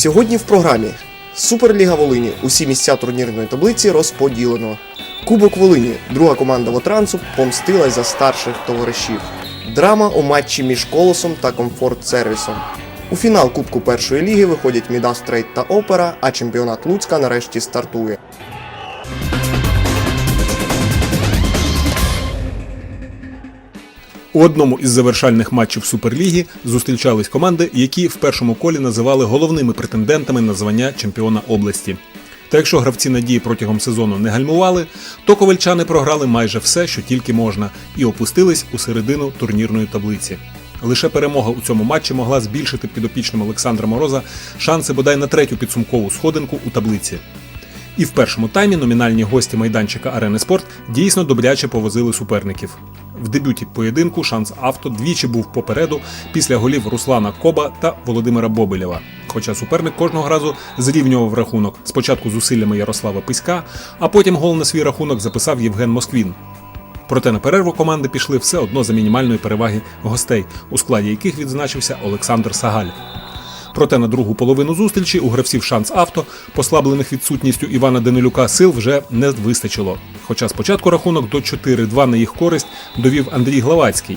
Сьогодні в програмі Суперліга Волині. Усі місця турнірної таблиці розподілено. Кубок Волині. Друга команда Вотрансу помстилась за старших товаришів. Драма у матчі між колосом та комфорт сервісом. У фінал Кубку першої ліги виходять Мідас Трейд та Опера, а чемпіонат Луцька нарешті стартує. У одному із завершальних матчів Суперліги зустрічались команди, які в першому колі називали головними претендентами на звання чемпіона області. Та якщо гравці надії протягом сезону не гальмували, то ковальчани програли майже все, що тільки можна, і опустились у середину турнірної таблиці. Лише перемога у цьому матчі могла збільшити підопічним Олександра Мороза шанси бодай на третю підсумкову сходинку у таблиці. І в першому таймі номінальні гості майданчика Арени Спорт дійсно добряче повозили суперників. В дебюті поєдинку шанс авто двічі був попереду після голів Руслана Коба та Володимира Бобилєва. Хоча суперник кожного разу зрівнював рахунок спочатку зусиллями Ярослава Писька, а потім гол на свій рахунок записав Євген Москвін. Проте на перерву команди пішли все одно за мінімальної переваги гостей, у складі яких відзначився Олександр Сагаль. Проте на другу половину зустрічі у гравців шанс авто, послаблених відсутністю Івана Данилюка, сил вже не вистачило. Хоча спочатку рахунок до 4-2 на їх користь довів Андрій Главацький.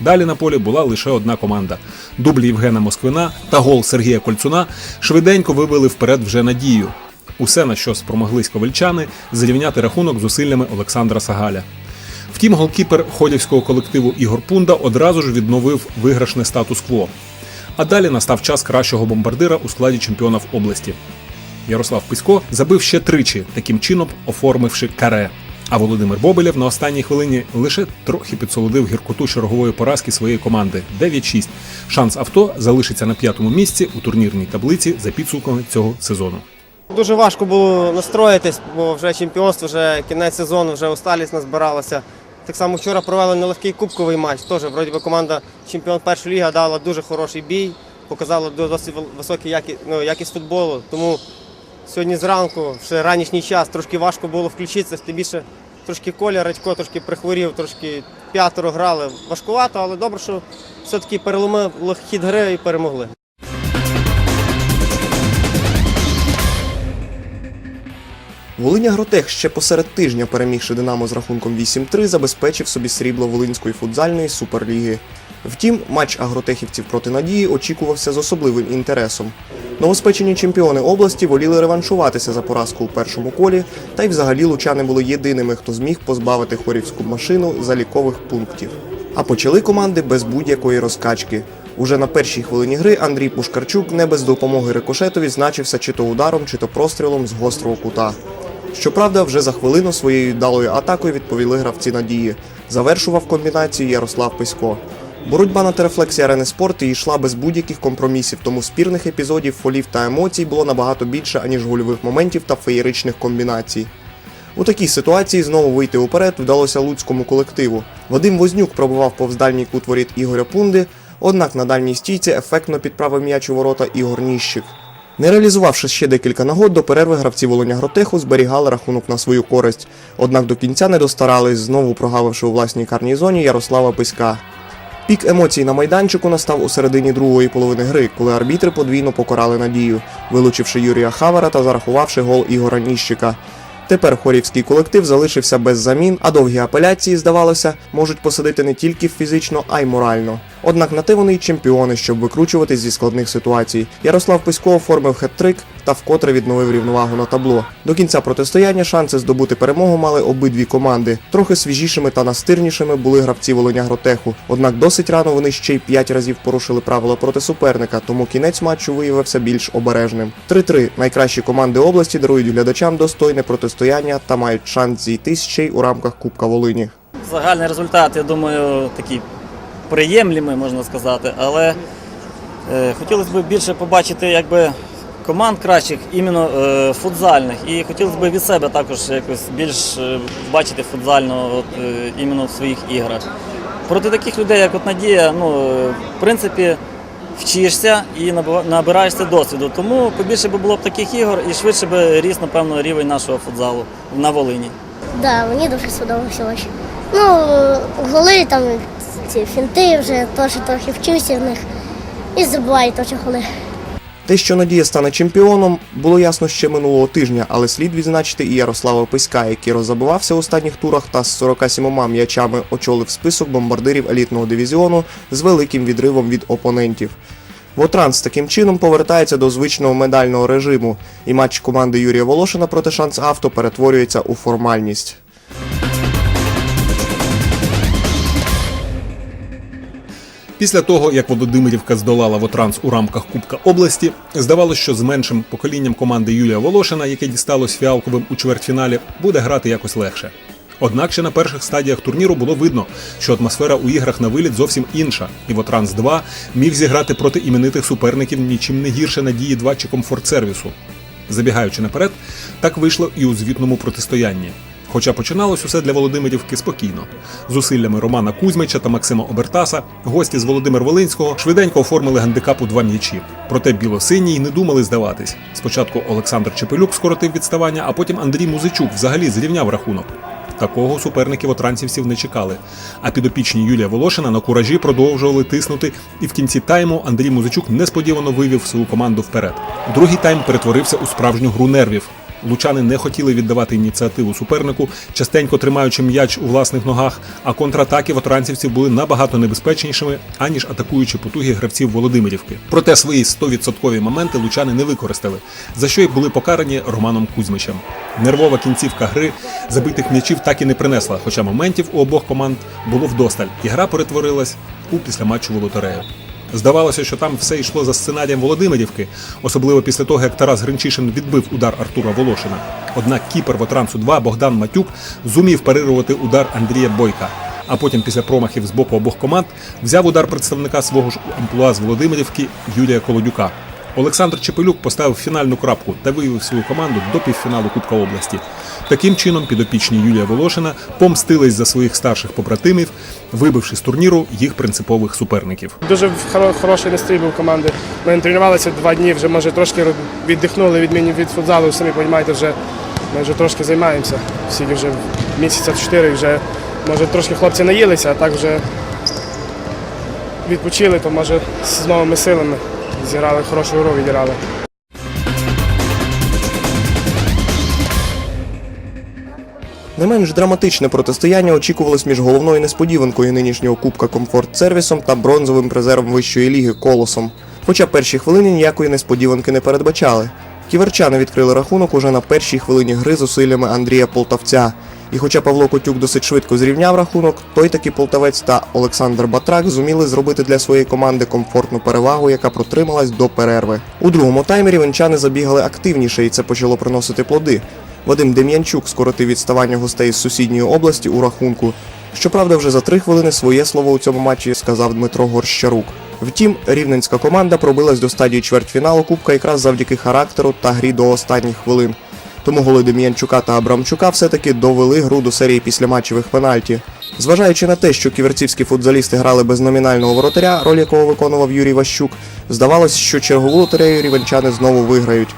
Далі на полі була лише одна команда. Дубль Євгена Москвина та гол Сергія Кольцуна швиденько вивели вперед вже надію. Усе, на що спромоглись ковальчани, зарівняти рахунок зусиллями Олександра Сагаля. Втім, голкіпер ходівського колективу Ігор Пунда одразу ж відновив виграшне статус-кво. А далі настав час кращого бомбардира у складі чемпіонів області. Ярослав Писько забив ще тричі, таким чином оформивши каре. А Володимир Бобилєв на останній хвилині лише трохи підсолодив гіркоту чергової поразки своєї команди 9-6. Шанс авто залишиться на п'ятому місці у турнірній таблиці за підсумками цього сезону. Дуже важко було настроїтись, бо вже чемпіонство, вже кінець сезону, вже усталість назбиралася. Так само вчора провели нелегкий кубковий матч. Теж вроді би команда чемпіон першої ліги дала дуже хороший бій, показала досить високий які, ну, якість футболу. Тому сьогодні зранку, ще ранішній час, трошки важко було включитися, тим більше трошки Коля Радько трошки прихворів, трошки п'ятеро грали. Важкувато, але добре, що все-таки переломили хід гри і перемогли. Волиня Гротех ще посеред тижня, перемігши Динамо з рахунком 8-3, забезпечив собі срібло Волинської футзальної суперліги. Втім, матч агротехівців проти надії очікувався з особливим інтересом. Новоспечені чемпіони області воліли реваншуватися за поразку у першому колі, та й взагалі лучани були єдиними, хто зміг позбавити хорівську машину залікових пунктів. А почали команди без будь-якої розкачки. Уже на першій хвилині гри Андрій Пушкарчук не без допомоги рикошету відзначився чи то ударом, чи то прострілом з гострого кута. Щоправда, вже за хвилину своєю вдалою атакою відповіли гравці надії. Завершував комбінацію Ярослав Писько. Боротьба на терефлексі арени спорту йшла без будь-яких компромісів, тому спірних епізодів, фолів та емоцій було набагато більше, аніж гольових моментів та феєричних комбінацій. У такій ситуації знову вийти уперед вдалося луцькому колективу. Вадим Вознюк пробував повз дальній кут воріт Ігоря Пунди, однак на дальній стійці ефектно підправив м'яч у ворота Ігор Ніщик. Не реалізувавши ще декілька нагод, до перерви гравці Волоня Гротеху зберігали рахунок на свою користь. Однак до кінця не достарались, знову прогавивши у власній карній зоні Ярослава Писька. Пік емоцій на майданчику настав у середині другої половини гри, коли арбітри подвійно покарали надію, вилучивши Юрія Хавара та зарахувавши гол Ігора Ніщика. Тепер хорівський колектив залишився без замін, а довгі апеляції, здавалося, можуть посадити не тільки фізично, а й морально. Однак на те вони й чемпіони, щоб викручуватись зі складних ситуацій. Ярослав Писько оформив хет-трик та вкотре відновив рівновагу на табло. До кінця протистояння шанси здобути перемогу мали обидві команди. Трохи свіжішими та настирнішими були гравці Волиня Гротеху. Однак досить рано вони ще й п'ять разів порушили правила проти суперника, тому кінець матчу виявився більш обережним. 3-3 найкращі команди області дарують глядачам достойне протистояння та мають шанс зійтись ще й у рамках Кубка Волині. Загальний результат, я думаю, такий приємлемий, можна сказати, але е, хотілося б більше побачити якби, команд кращих, іменно е, футзальних. І хотілося б від себе також якось більш е, бачити футзально от, е, іменно в своїх іграх. Проти таких людей, як от Надія, ну, е, в принципі, вчишся і набираєшся досвіду. Тому побільше би було б таких ігор і швидше би ріс, напевно, рівень нашого футзалу на Волині. Да, мені дуже сподобався. Ну, голи там ці фінти вже теж трохи вчився в них і забуваю теж голи. Те, що Надія стане чемпіоном, було ясно ще минулого тижня, але слід відзначити і Ярослава Писька, який роззабивався у останніх турах та з 47 м'ячами очолив список бомбардирів елітного дивізіону з великим відривом від опонентів. Вотранс таким чином повертається до звичного медального режиму, і матч команди Юрія Волошина проти шанс авто перетворюється у формальність. Після того, як Володимирівка здолала Вотранс у рамках Кубка області, здавалося, що з меншим поколінням команди Юлія Волошина, яке дісталось фіалковим у чвертьфіналі, буде грати якось легше. Однак ще на перших стадіях турніру було видно, що атмосфера у іграх на виліт зовсім інша, і Вотранс 2 міг зіграти проти іменитих суперників нічим не гірше надії 2 чи комфорт сервісу. Забігаючи наперед, так вийшло і у звітному протистоянні. Хоча починалось усе для Володимирівки спокійно. Зусиллями Романа Кузьмича та Максима Обертаса гості з Володимир Волинського швиденько оформили гандикап у два м'ячі. Проте білосині й не думали здаватись. Спочатку Олександр Чепелюк скоротив відставання, а потім Андрій Музичук взагалі зрівняв рахунок. Такого суперників отранцівців не чекали. А підопічні Юлія Волошина на куражі продовжували тиснути, і в кінці тайму Андрій Музичук несподівано вивів свою команду вперед. Другий тайм перетворився у справжню гру нервів. Лучани не хотіли віддавати ініціативу супернику, частенько тримаючи м'яч у власних ногах, а контратаки вотранцівців були набагато небезпечнішими, аніж атакуючі потуги гравців Володимирівки. Проте свої 100% моменти лучани не використали, за що й були покарані Романом Кузьмичем. Нервова кінцівка гри забитих м'ячів так і не принесла, хоча моментів у обох команд було вдосталь, і гра перетворилась у післяматчеву лотерею. Здавалося, що там все йшло за сценарієм Володимирівки, особливо після того, як Тарас Гринчишин відбив удар Артура Волошина. Однак кіпер Вотрансу 2 Богдан Матюк зумів парирувати удар Андрія Бойка. А потім, після промахів з боку обох команд, взяв удар представника свого ж амплуа з Володимирівки Юрія Колодюка. Олександр Чепелюк поставив фінальну крапку та вивів свою команду до півфіналу Кубка області. Таким чином, підопічні Юлія Волошина помстились за своїх старших побратимів, вибивши з турніру їх принципових суперників. Дуже хороший настрій був команди. Ми тренувалися два дні, вже може трошки віддихнули від міні від футзалу. Самі розумієте, вже ми вже трошки займаємося. Всі вже місяця чотири, вже може трошки хлопці наїлися, а так вже відпочили, то може з новими силами зіграли хорошу гру, відіграли. Не менш драматичне протистояння очікувалось між головною несподіванкою нинішнього кубка комфорт сервісом та бронзовим призером вищої ліги колосом. Хоча перші хвилини ніякої несподіванки не передбачали. Ківерчани відкрили рахунок уже на першій хвилині гри зусиллями Андрія Полтавця. І хоча Павло Котюк досить швидко зрівняв рахунок, той таки полтавець та Олександр Батрак зуміли зробити для своєї команди комфортну перевагу, яка протрималась до перерви. У другому таймі рівенчани забігали активніше, і це почало приносити плоди. Вадим Дем'янчук скоротив відставання гостей з сусідньої області у рахунку. Щоправда, вже за три хвилини своє слово у цьому матчі сказав Дмитро Горщарук. Втім, рівненська команда пробилась до стадії чвертьфіналу Кубка якраз завдяки характеру та грі до останніх хвилин. Тому голи Дем'янчука та Абрамчука все-таки довели гру до серії післяматчевих пенальті. Зважаючи на те, що ківерцівські футзалісти грали без номінального воротаря, роль якого виконував Юрій Ващук, здавалось, що чергову лотерею рівенчани знову виграють.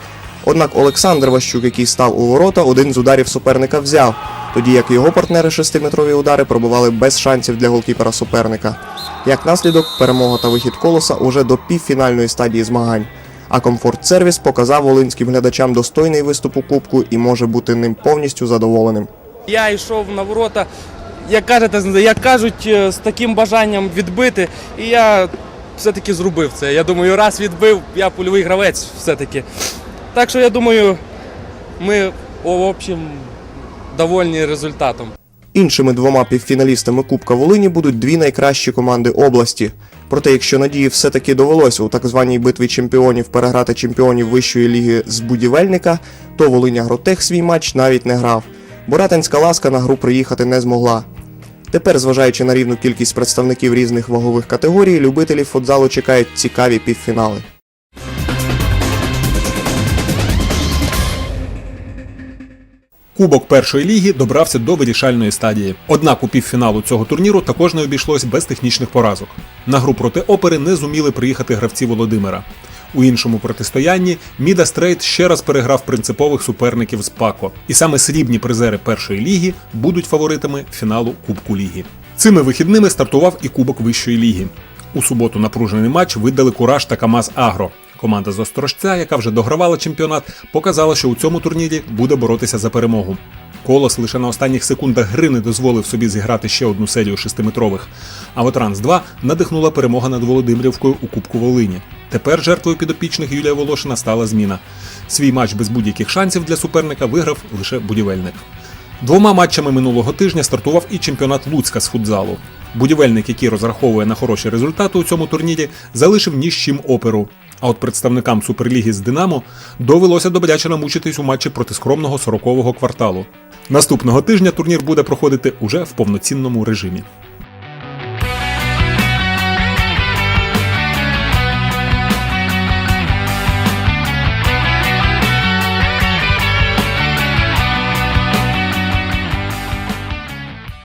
Однак Олександр Ващук, який став у ворота, один з ударів суперника взяв, тоді як його партнери шестиметрові удари пробивали без шансів для голкіпера суперника. Як наслідок, перемога та вихід колоса уже до півфінальної стадії змагань. А комфорт сервіс показав волинським глядачам достойний виступ у кубку і може бути ним повністю задоволеним. Я йшов на ворота, як кажете, як кажуть, е, з таким бажанням відбити. І я все-таки зробив це. Я думаю, раз відбив, я польовий гравець все-таки. Так що я думаю, ми в общем довольні результатом. Іншими двома півфіналістами Кубка Волині будуть дві найкращі команди області. Проте, якщо надії все-таки довелося у так званій битві чемпіонів переграти чемпіонів вищої ліги з будівельника, то Волиня Гротех свій матч навіть не грав. Боратинська ласка на гру приїхати не змогла. Тепер, зважаючи на рівну кількість представників різних вагових категорій, любителів футзалу чекають цікаві півфінали. Кубок першої ліги добрався до вирішальної стадії. Однак у півфіналу цього турніру також не обійшлось без технічних поразок. На гру проти опери не зуміли приїхати гравці Володимира. У іншому протистоянні Міда Стрейт ще раз переграв принципових суперників з Пако. І саме срібні призери першої ліги будуть фаворитами фіналу Кубку Ліги. Цими вихідними стартував і Кубок Вищої ліги. У суботу напружений матч видали Кураж та Камаз Агро. Команда з Острожця, яка вже догравала чемпіонат, показала, що у цьому турнірі буде боротися за перемогу. Колос лише на останніх секундах гри не дозволив собі зіграти ще одну серію шестиметрових. А от Ранс 2 надихнула перемога над Володимирівкою у Кубку Волині. Тепер жертвою підопічних Юлія Волошина стала зміна. Свій матч без будь-яких шансів для суперника виграв лише будівельник. Двома матчами минулого тижня стартував і чемпіонат Луцька з футзалу. Будівельник, який розраховує на хороші результати у цьому турнірі, залишив ні з чим оперу. А от представникам Суперліги з Динамо довелося добряче намучитись у матчі проти скромного 40-го кварталу. Наступного тижня турнір буде проходити уже в повноцінному режимі.